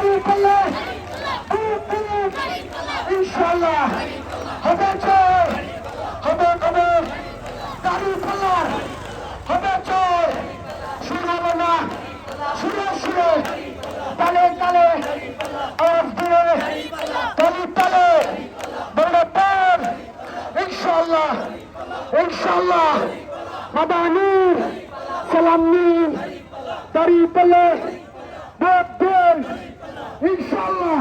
দাঁড়িয়ে পড়লে ইনশাল্লাহ হবে জয় হবে হবে দাঁড়িয়ে পড়লার হবে জয় শুনাব না। শুনে শুনে তালে তালে, আওয়াজ দিলে তালি, তালে। বলে, পর। ইনশাল্লাহ ইনশাল্লাহ মাদানি সালাম নিন দাঁড়িয়ে পড়লে ইনশাল্লাহ